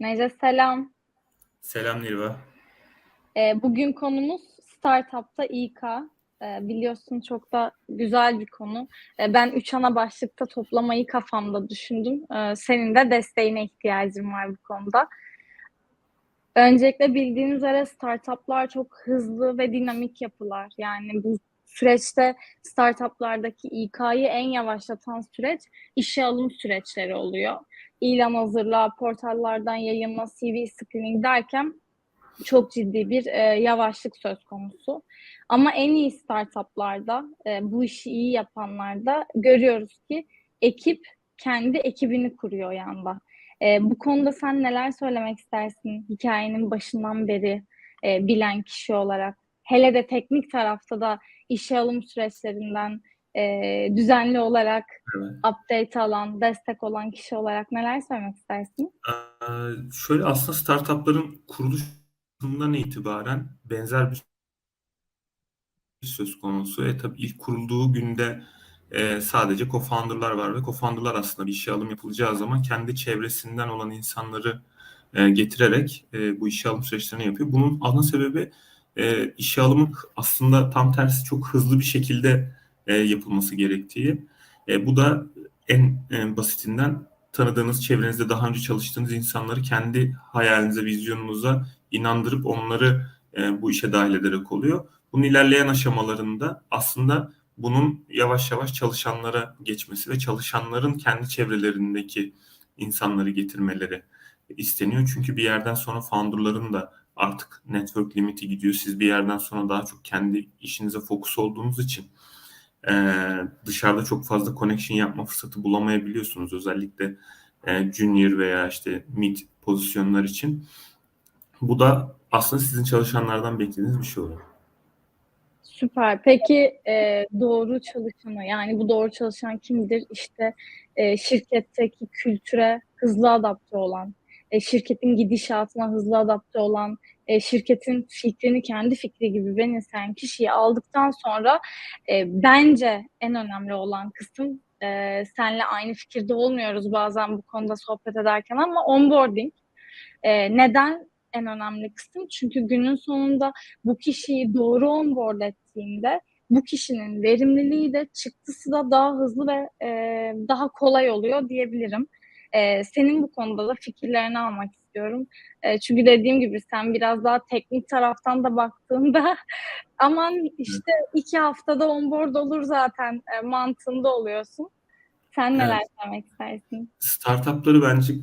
Necdet selam. Selam Nilva. Ee, bugün konumuz Startup'ta İK. Ee, biliyorsun çok da güzel bir konu. Ee, ben üç ana başlıkta toplamayı kafamda düşündüm. Ee, senin de desteğine ihtiyacım var bu konuda. Öncelikle bildiğiniz üzere startuplar çok hızlı ve dinamik yapılar. Yani bu süreçte startuplardaki İK'yı en yavaşlatan süreç işe alım süreçleri oluyor. İlan hazırla, portallardan yayınla, CV screening derken çok ciddi bir e, yavaşlık söz konusu. Ama en iyi startuplarda, e, bu işi iyi yapanlarda görüyoruz ki ekip kendi ekibini kuruyor yanda. E, bu konuda sen neler söylemek istersin hikayenin başından beri e, bilen kişi olarak? Hele de teknik tarafta da işe alım süreçlerinden e, düzenli olarak Evet. update alan, destek olan kişi olarak neler söylemek istersin? Ee, şöyle aslında startupların kuruluşundan itibaren benzer bir söz konusu. E tabii ilk kurulduğu günde e, sadece co-founder'lar var ve co-founder'lar aslında bir işe alım yapılacağı zaman kendi çevresinden olan insanları e, getirerek e, bu işe alım süreçlerini yapıyor. Bunun ana sebebi e, işe alımın aslında tam tersi çok hızlı bir şekilde e, yapılması gerektiği. E, bu da en, en basitinden tanıdığınız çevrenizde daha önce çalıştığınız insanları kendi hayalinize, vizyonunuza inandırıp onları e, bu işe dahil ederek oluyor. Bunun ilerleyen aşamalarında aslında bunun yavaş yavaş çalışanlara geçmesi ve çalışanların kendi çevrelerindeki insanları getirmeleri isteniyor. Çünkü bir yerden sonra founder'ların da artık network limiti gidiyor. Siz bir yerden sonra daha çok kendi işinize fokus olduğunuz için e, dışarıda çok fazla connection yapma fırsatı bulamayabiliyorsunuz. Özellikle e, junior veya işte mid pozisyonlar için. Bu da aslında sizin çalışanlardan beklediğiniz bir şey oluyor. Süper. Peki e, doğru çalışanı yani bu doğru çalışan kimdir? İşte e, şirketteki kültüre hızlı adapte olan, e, şirketin gidişatına hızlı adapte olan, e, şirketin fikrini kendi fikri gibi benimseyen kişiyi aldıktan sonra e, bence en önemli olan kısım senle aynı fikirde olmuyoruz bazen bu konuda sohbet ederken ama onboarding. Neden en önemli kısım? Çünkü günün sonunda bu kişiyi doğru onboard ettiğinde bu kişinin verimliliği de çıktısı da daha hızlı ve e, daha kolay oluyor diyebilirim. E, senin bu konuda da fikirlerini almak istiyorum. E, çünkü dediğim gibi sen biraz daha teknik taraftan da baktığında aman işte iki haftada onboard olur zaten e, mantığında oluyorsun. Sen neler Evet. söylemek istersin? Startupları bence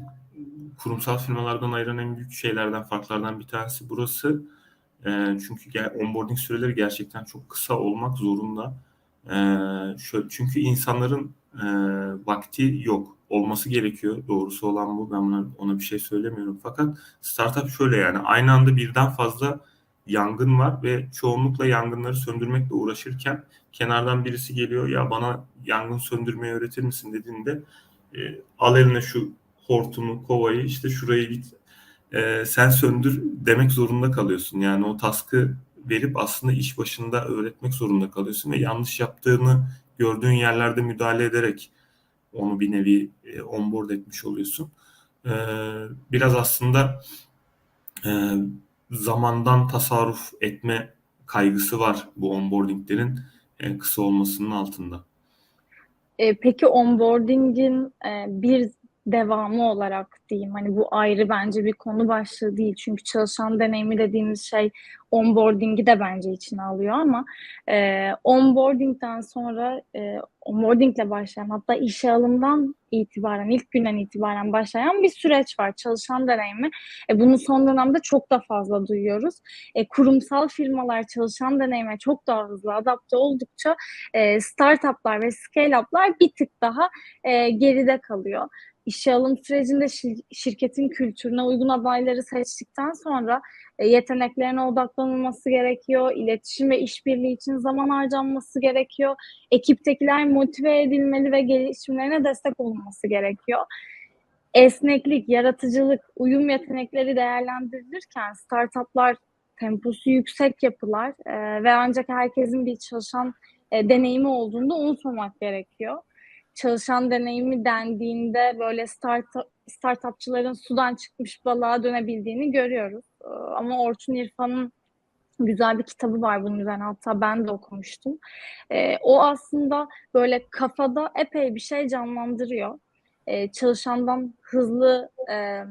kurumsal firmalardan ayıran en büyük şeylerden, farklardan bir tanesi burası. E, çünkü onboarding süreleri gerçekten çok kısa olmak zorunda. E, şöyle, çünkü insanların e, vakti yok. Olması gerekiyor. Doğrusu olan bu. Ben ona, ona bir şey söylemiyorum. Fakat startup şöyle yani aynı anda birden fazla yangın var ve çoğunlukla yangınları söndürmekle uğraşırken kenardan birisi geliyor ya bana yangın söndürmeyi öğretir misin dediğinde e, al eline şu hortumu, kovayı işte şurayı git e, sen söndür demek zorunda kalıyorsun. Yani o task'ı verip aslında iş başında öğretmek zorunda kalıyorsun ve yanlış yaptığını gördüğün yerlerde müdahale ederek onu bir nevi e, onboard etmiş oluyorsun. E, biraz aslında e, zamandan tasarruf etme kaygısı var bu onboardinglerin e, kısa olmasının altında. E, peki onboarding'in e, bir devamı olarak diyeyim hani bu ayrı bence bir konu başlığı değil çünkü çalışan deneyimi dediğimiz şey onboarding'i de bence içine alıyor ama e, onboarding'den sonra e, onboarding'le başlayan hatta işe alımdan itibaren ilk günden itibaren başlayan bir süreç var çalışan deneyimi. E, bunu son dönemde çok da fazla duyuyoruz. E, kurumsal firmalar çalışan deneyime çok daha hızlı adapte oldukça e, startuplar ve scale-up'lar bir tık daha e, geride kalıyor. İşe alım sürecinde şir- şirketin kültürüne uygun adayları seçtikten sonra e, yeteneklerine odaklanılması gerekiyor. İletişim ve işbirliği için zaman harcanması gerekiyor. Ekiptekiler motive edilmeli ve gelişimlerine destek olunması gerekiyor. Esneklik, yaratıcılık, uyum yetenekleri değerlendirilirken startuplar temposu yüksek yapılar e, ve ancak herkesin bir çalışan e, deneyimi olduğunu unutmamak gerekiyor. Çalışan deneyimi dendiğinde böyle start startupçıların sudan çıkmış balığa dönebildiğini görüyoruz. Ee, ama Orçun İrfan'ın güzel bir kitabı var bunun üzerine hatta ben de okumuştum. Ee, o aslında böyle kafada epey bir şey canlandırıyor. Ee, çalışandan hızlı e,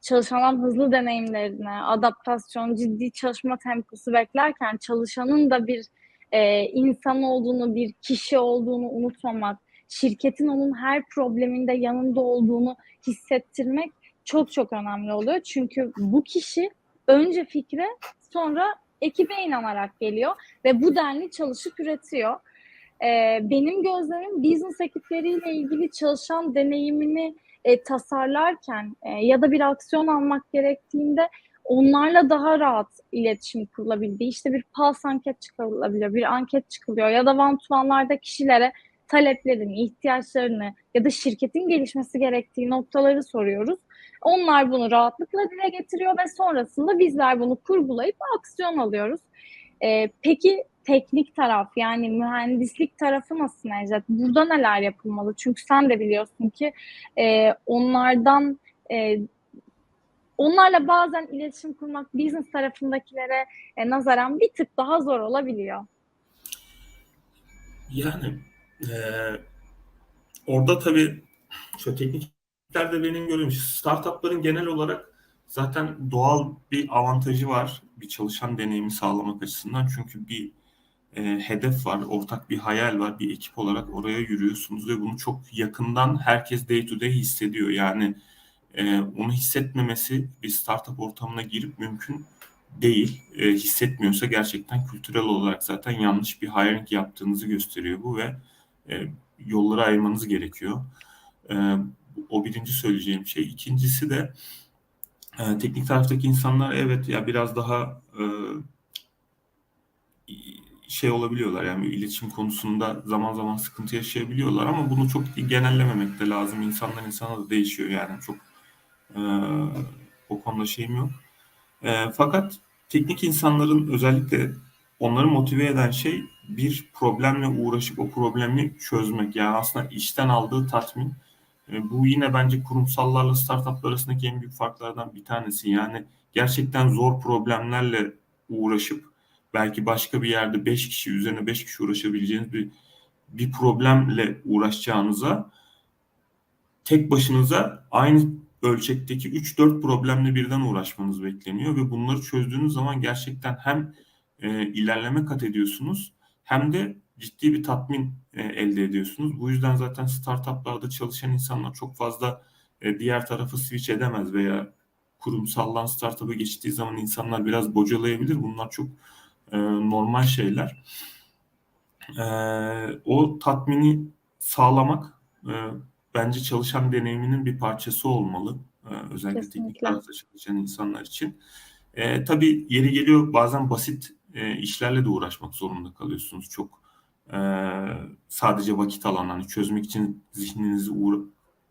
çalışandan hızlı deneyimlerine, adaptasyon, ciddi çalışma temposu beklerken çalışanın da bir e, insan olduğunu, bir kişi olduğunu unutmamak, şirketin onun her probleminde yanında olduğunu hissettirmek çok çok önemli oluyor. Çünkü bu kişi önce fikre sonra ekibe inanarak geliyor ve bu denli çalışıp üretiyor. Ee, benim gözlemim business ekipleriyle ilgili çalışan deneyimini e, tasarlarken e, ya da bir aksiyon almak gerektiğinde onlarla daha rahat iletişim kurulabildiği, işte bir pulse anket çıkarılabiliyor, bir anket çıkılıyor ya da one kişilere taleplerini, ihtiyaçlarını ya da şirketin gelişmesi gerektiği noktaları soruyoruz. Onlar bunu rahatlıkla dile getiriyor ve sonrasında bizler bunu kurgulayıp aksiyon alıyoruz. Ee, peki teknik taraf yani mühendislik tarafı nasıl Necdet? Burada neler yapılmalı? Çünkü sen de biliyorsun ki e, onlardan e, onlarla bazen iletişim kurmak business tarafındakilere e, nazaran bir tık daha zor olabiliyor. Yani e, orada tabii şu tekniklerde benim gördüğüm startupların genel olarak zaten doğal bir avantajı var bir çalışan deneyimi sağlamak açısından. Çünkü bir e, hedef var, ortak bir hayal var. Bir ekip olarak oraya yürüyorsunuz ve bunu çok yakından herkes day to day hissediyor. Yani e, onu hissetmemesi bir startup ortamına girip mümkün değil. E, hissetmiyorsa gerçekten kültürel olarak zaten yanlış bir hiring yaptığınızı gösteriyor bu ve e, yolları ayırmanız gerekiyor. E, o birinci söyleyeceğim şey. İkincisi de e, teknik taraftaki insanlar evet ya biraz daha e, şey olabiliyorlar yani iletişim konusunda zaman zaman sıkıntı yaşayabiliyorlar ama bunu çok genellememek de lazım. İnsandan insana da değişiyor yani çok e, o konuda şeyim yok. E, fakat teknik insanların özellikle onları motive eden şey bir problemle uğraşıp o problemi çözmek. Yani aslında işten aldığı tatmin. E, bu yine bence kurumsallarla startuplar arasındaki en büyük farklardan bir tanesi. Yani gerçekten zor problemlerle uğraşıp belki başka bir yerde 5 kişi üzerine 5 kişi uğraşabileceğiniz bir bir problemle uğraşacağınıza tek başınıza aynı ölçekteki 3-4 problemle birden uğraşmanız bekleniyor ve bunları çözdüğünüz zaman gerçekten hem e, ilerleme kat ediyorsunuz hem de ciddi bir tatmin e, elde ediyorsunuz. Bu yüzden zaten startuplarda çalışan insanlar çok fazla e, diğer tarafı switch edemez veya kurumsaldan startup'a geçtiği zaman insanlar biraz bocalayabilir. Bunlar çok e, normal şeyler. E, o tatmini sağlamak e, bence çalışan deneyiminin bir parçası olmalı. E, özellikle Kesinlikle. teknik tarafta çalışan insanlar için. E, tabii yeri geliyor bazen basit e, işlerle de uğraşmak zorunda kalıyorsunuz. Çok e, sadece vakit alan, hani çözmek için zihninizi uğra-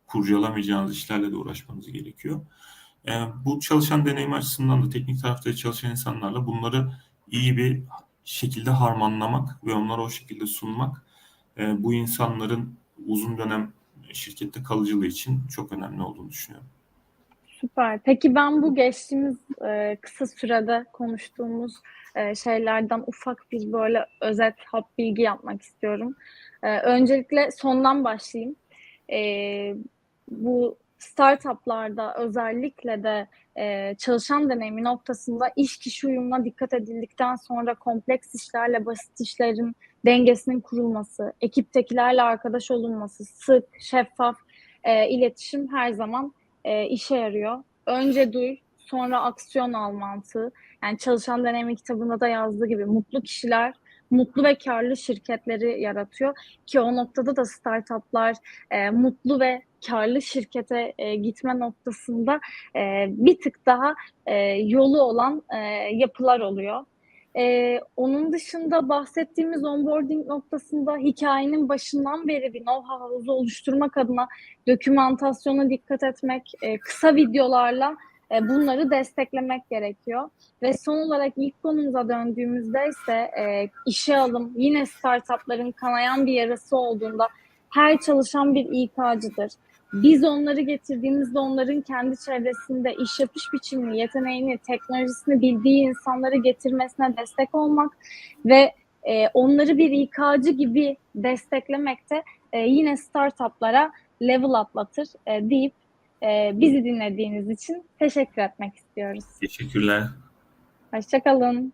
kurcalamayacağınız işlerle de uğraşmanız gerekiyor. E, bu çalışan deneyim açısından da teknik tarafta çalışan insanlarla bunları iyi bir şekilde harmanlamak ve onları o şekilde sunmak e, bu insanların uzun dönem şirkette kalıcılığı için çok önemli olduğunu düşünüyorum. Süper. Peki ben bu geçtiğimiz e, kısa sürede konuştuğumuz e, şeylerden ufak bir böyle özet hap bilgi yapmak istiyorum. E, öncelikle sondan başlayayım. E, bu startuplarda özellikle de çalışan deneyimi noktasında iş kişi uyumuna dikkat edildikten sonra kompleks işlerle basit işlerin dengesinin kurulması, ekiptekilerle arkadaş olunması, sık, şeffaf e, iletişim her zaman e, işe yarıyor. Önce duy, sonra aksiyon al mantığı. Yani çalışan deneyimi kitabında da yazdığı gibi mutlu kişiler mutlu ve karlı şirketleri yaratıyor ki o noktada da startuplar e, mutlu ve karlı şirkete e, gitme noktasında e, bir tık daha e, yolu olan e, yapılar oluyor. E, onun dışında bahsettiğimiz onboarding noktasında hikayenin başından beri bir know-how oluşturmak adına dokümantasyona dikkat etmek, e, kısa videolarla e, bunları desteklemek gerekiyor. Ve son olarak ilk konumuza döndüğümüzde ise e, işe alım yine startupların kanayan bir yarası olduğunda her çalışan bir İK'cıdır. Biz onları getirdiğimizde onların kendi çevresinde iş yapış biçimini, yeteneğini, teknolojisini bildiği insanları getirmesine destek olmak ve e, onları bir İK'cı gibi desteklemek de e, yine startuplara level atlatır e, deyip e, bizi dinlediğiniz için teşekkür etmek istiyoruz. Teşekkürler. Hoşçakalın.